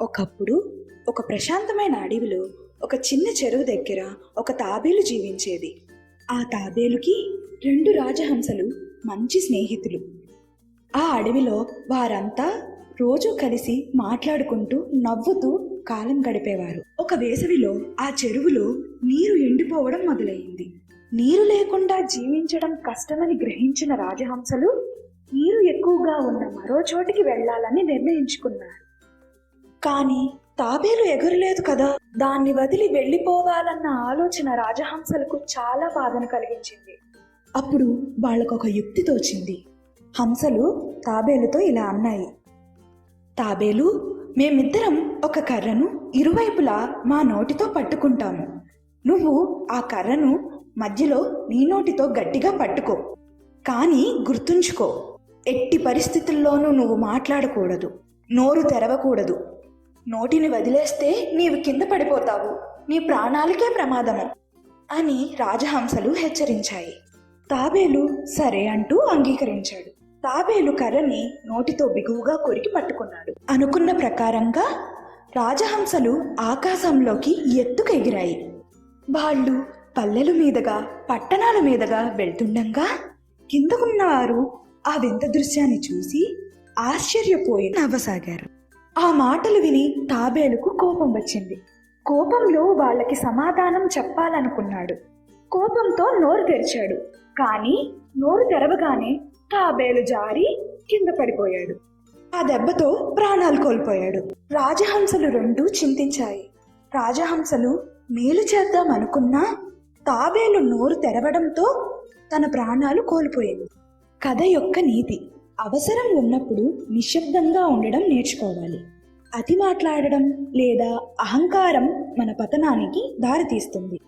ఒకప్పుడు ఒక ప్రశాంతమైన అడవిలో ఒక చిన్న చెరువు దగ్గర ఒక తాబేలు జీవించేది. ఆ తాబేలుకి రెండు రాజహంసలు మంచి స్నేహితులు. ఆ అడవిలో వారంతా రోజు కలిసి మాట్లాడుకుంటూ నవ్వుతూ కాలం గడిపేవారు. ఒక వేసవిలో ఆ చెరువులో నీరు ఎండిపోవడం మొదలైంది. నీరు లేకుండా జీవించడం కష్టమని గ్రహించిన రాజహంసలు నీరు ఎక్కువగా ఉన్న మరో చోటికి వెళ్ళాలని నిర్ణయించుకున్నారు. కానీ తాబేలు ఎగురలేదు కదా. దాన్ని వదిలి వెళ్ళిపోవాలన్న ఆలోచన రాజహంసలకు చాలా బాధను కలిగించింది. అప్పుడు వాళ్ళకొక యుక్తి తోచింది. హంసలు తాబేలుతో ఇలా అన్నాయి. తాబేలు మేమిద్దరం ఒక కర్రను ఇరువైపులా మా నోటితో పట్టుకుంటాము. నువ్వు ఆ కర్రను మధ్యలో నీ నోటితో గట్టిగా పట్టుకో. కానీ గుర్తుంచుకో ఎట్టి పరిస్థితుల్లోనూ నువ్వు మాట్లాడకూడదు. నోరు తెరవకూడదు. నోటిని వదిలేస్తే నీవు కింద పడిపోతావు. నీ ప్రాణాలకే ప్రమాదము అని రాజహంసలు హెచ్చరించాయి. తాబేలు సరే అంటూ అంగీకరించాడు. తాబేలు కర్రని నోటితో బిగువుగా కొరికి పట్టుకున్నాడు. అనుకున్న ప్రకారంగా రాజహంసలు ఆకాశంలోకి ఎత్తుకెగిరాయి. వాళ్ళు పల్లెల మీదుగా పట్టణాల మీదుగా వెళ్తుండగా కిందకున్నవారు ఆ వింత దృశ్యాన్ని చూసి ఆశ్చర్యపోయి నవ్వసాగారు. ఆ మాటలు విని తాబేలుకు కోపం వచ్చింది. కోపంలో వాళ్ళకి సమాధానం చెప్పాలనుకున్నాడు. కోపంతో నోరు తెరిచాడు. కానీ నోరు తెరవగానే తాబేలు జారి కింద పడిపోయాడు. ఆ దెబ్బతో ప్రాణాలు కోల్పోయాడు. రాజహంసలు రెండు చింతించాయి. రాజహంసలు మేలు చేద్దాం అనుకున్నా తాబేలు నోరు తెరవడంతో తన ప్రాణాలు కోల్పోయింది. కథ యొక్క నీతి. అవసరం ఉన్నప్పుడు నిశ్శబ్దంగా ఉండడం నేర్చుకోవాలి. అతి మాట్లాడడం లేదా అహంకారం మన పతనానికి దారితీస్తుంది.